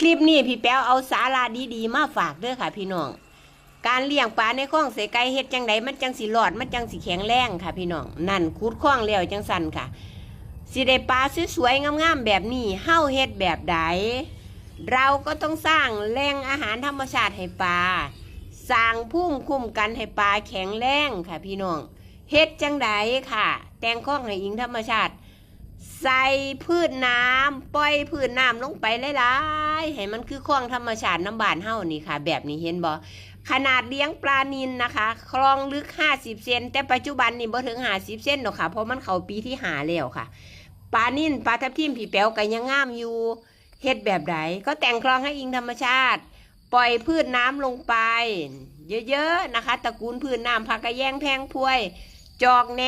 คลิปนี้พี่แป๊วเอาสาระดีๆ มาฝากเด้อค่ะ พี่น้อง การเลี้ยงปลาในคลองเสไก่เฮ็ดจังไดมันจังสิรอดมันจังสิแข็งแรงค่ะ พี่น้องนั่นคูดคลองแล้วจังสั่นค่ะสิได้ปลาสวยๆงามๆแบบนี้เฮาเฮ็ดแบบใดเราก็ต้องสร้างแหล่งอาหารธรรมชาติให้ปลาสร้างภูมิคุ้มกันให้ปลาแข็งแรงค่ะ พี่น้องเฮ็ดจังไดค่ะ แต่งคลองให้อิงธรรมชาติ ใส่พืชน้ำปล่อยพืชน้ำลงไปหลายๆให้มันคือคลองธรรมชาติน้ำบานเฮานี่ค่ะ แบบนี้เห็นบ่ขนาดเลี้ยงปลานินนะคะ คลองลึก 50 เซนแต่ปัจจุบันนี่บ่ถึง 50 เซนหรอกค่ะ เพราะมันเข้าปีที่หาแล้วค่ะ ปลานิ่นปลาทับทิมผีแป๋วก็ยังงามอยู่เฮ็ดแบบใดก็แต่งคลองให้อิงธรรมชาติ ปล่อยพืชน้ำลงไป เยอะๆนะคะตระกูลพืชน้ำผักกระแยงแพงพวย จอกแหน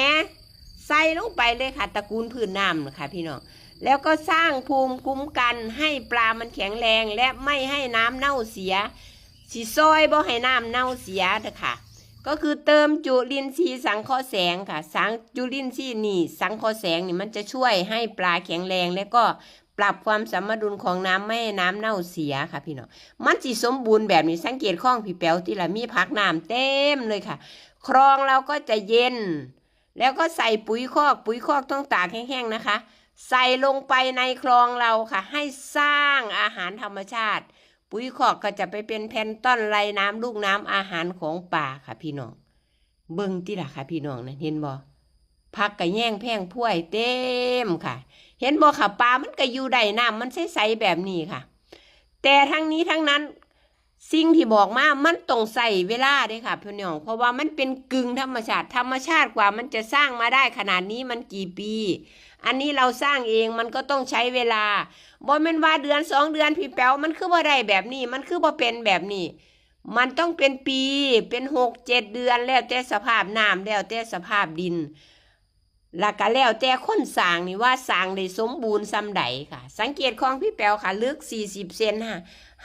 ใส่ลงไปเลยค่ะตระกูลพืชน้ำนะคะพี่น้องแล้วก็สร้างภูมิคุ้มกันให้ปลามันแข็งแรงและไม่ให้น้ำเน่าเสียสีซอยบ่ให้น้ำเน่าเสียเด้อค่ะก็คือเติมจุลินทรีย์สังเคราะห์แสงค่ะสังจุลินทรีย์นี่สังเคราะห์แสงนี่มันจะช่วยให้ปลาแข็งแรง และก็ปรับความสมดุลของน้ำไม่ให้น้ำเน่าเสียค่ะพี่น้องมันสิสมบูรณ์แบบนี้สังเกตข้องผีแป๋วที่ละมีพักน้ำเต็มเลยค่ะ คลองเราก็จะเย็น แล้วก็ใส่ปุ๋ยคอก ปุ๋ยคอกต้องตากแห้งๆนะคะ ใส่ลงไปในคลองเราค่ะ ให้สร้างอาหารธรรมชาติ ปุ๋ยคอกก็จะไปเป็นแพลนต้นไรน้ำลูกน้ำอาหารของป่าค่ะพี่น้อง เบิ่งที่ล่ะค่ะพี่น้องนะเห็นบ่พักกะแย่งแพงพ่วยเต็มค่ะ เห็นบ่ค่ะปลามันก็อยู่ได้น้ำมันใสๆแบบนี้ค่ะ แต่ทั้งนี้ทั้งนั้น สิ่งที่บอกมา มันต้องใส่เวลาด้วยค่ะพี่น้อง เพราะว่ามันเป็นกึ่งธรรมชาติ ธรรมชาติกว่ามันจะสร้างมาได้ขนาดนี้มันกี่ปี อันนี้เราสร้างเองมันก็ต้องใช้เวลาบ่แม่นว่าเดือนสองเดือนพี่แป๋วมันคือบ่ได้แบบนี้ มันคือบ่เป็นแบบนี้ มันต้องเป็นปี เป็นหกเจ็ดเดือนแล้วแต่สภาพน้ำแล้วแต่สภาพดิน แล้วก็แล้วแต่คนสร้างนี่ว่าสร้างได้สมบูรณ์ซำใดค่ะ สังเกตของพี่แป๋วค่ะ ลึก 40 เซนค่ะ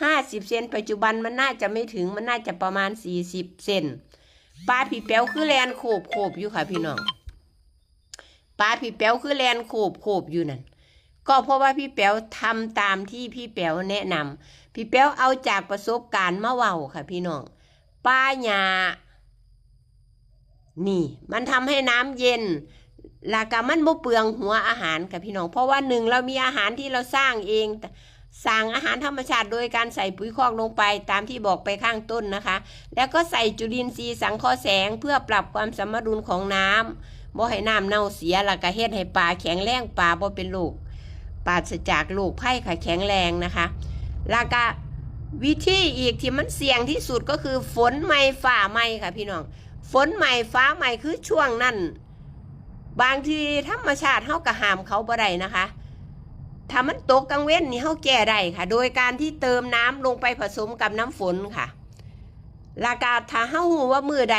50 เซนปัจจุบันมันน่าจะไม่ถึงมันน่าจะประมาณ 40 เซนปลาพี่แป๋วคือแลนโขบโขบอยู่ค่ะพี่น้องปลาพี่แป๋วคือแลนโขบโขบอยู่นั่นก็เพราะว่าพี่แป๋วทำตามที่พี่แป๋วแนะนำพี่แป๋วเอาจากประสบการณ์มาเว้าค่ะ พี่น้องปลาหยานี่ มันทำให้น้ำเย็น ลากามันบ่เปลืองหัวอาหารค่ะพี่น้อง เพราะว่าหนึ่งเรามีอาหารที่เราสร้างเองสร้างอาหารธรรมชาติโดยการใส่ปุ๋ยคอกลงไปตามที่บอกไปข้างต้นนะคะ แล้วก็ใส่จุลินทรีย์สังเคราะห์แสงเพื่อปรับความสมดุลของน้ำบ่ให้น้ำเน่าเสียแล้วก็เฮ็ดให้ปลาแข็งแรงปลาบ่เป็นโรคปราศจากโรคภัยค่ะแข็งแรงนะคะ แล้วก็วิธีอีกที่มันเสี่ยงที่สุดก็คือฝนใหม่ฝ่าใหม่ค่ะพี่น้อง ฝนใหม่ฟ้าใหม่คือช่วงนั้น บางทีธรรมชาติเฮาก็ห้ามเขาบ่ได้นะคะถ้ามันตกกลางเว้นนี่เฮาแก้ได้ค่ะ โดยการที่เติมน้ำลงไปผสมกับน้ำฝนค่ะลากาถ้าเฮาฮู้ว่ามือใด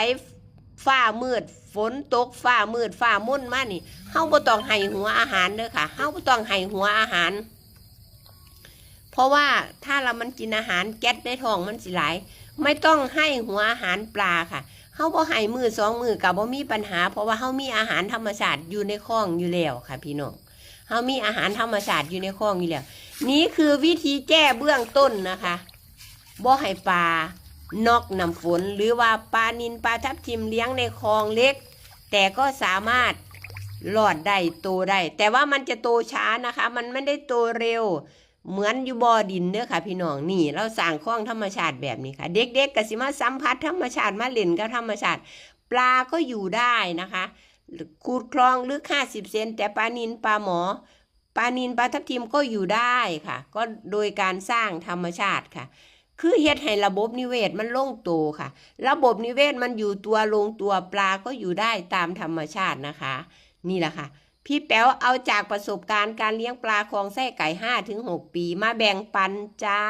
ฟ้ามืดฝนตกฟ้ามืดฟ้ามุ่นมานี่เฮาบ่ต้องให้หัวอาหารเด้อค่ะเฮาบ่ต้องให้หัวอาหาร เพราะว่าถ้าเรามันกินอาหารแก๊สในท้องมันสิหลาย ไม่ต้องให้หัวอาหารปลาค่ะ เฮาบ่ให้มือสองมือกับบ่มีปัญหา เพราะว่าเฮามีอาหารธรรมชาติอยู่ในคลองอยู่แล้วค่ะ พี่น้องเฮามีอาหารธรรมชาติอยู่ในคลองอยู่แล้ว นี่คือวิธีแก้เบื้องต้นนะคะบ่ให้ปลานอกน้ำฝนหรือว่าปลานินปลาทับทิมเลี้ยงในคลองเล็ก แต่ก็สามารถรอดได้โตได้ แต่ว่ามันจะโตช้านะคะ มันไม่ได้โตเร็ว เหมือนอยู่บ่อดินเด้อค่ะ พี่น้องนี่ เราสร้างคลองธรรมชาติแบบนี้ค่ะ เด็กๆก็สิมาสัมผัสธรรมชาติมาเล่นกับธรรมชาติ ปลาก็อยู่ได้นะคะคูดคลองลึก50เซนแต่ปลานินปลาหมอปลานินปลาทับทิมก็อยู่ได้ค่ะ ก็โดยการสร้างธรรมชาติค่ะ คือเฮ็ดให้ระบบนิเวศมันลงตัวค่ะ ระบบนิเวศมันอยู่ตัวลงตัวปลาก็อยู่ได้ตามธรรมชาตินะคะ นี่แหละค่ะ พี่แป๋วเอาจากประสบการณ์การเลี้ยงปลาคลองไส้ไก่ห้าถึงหกปีมาแบ่งปันจ้า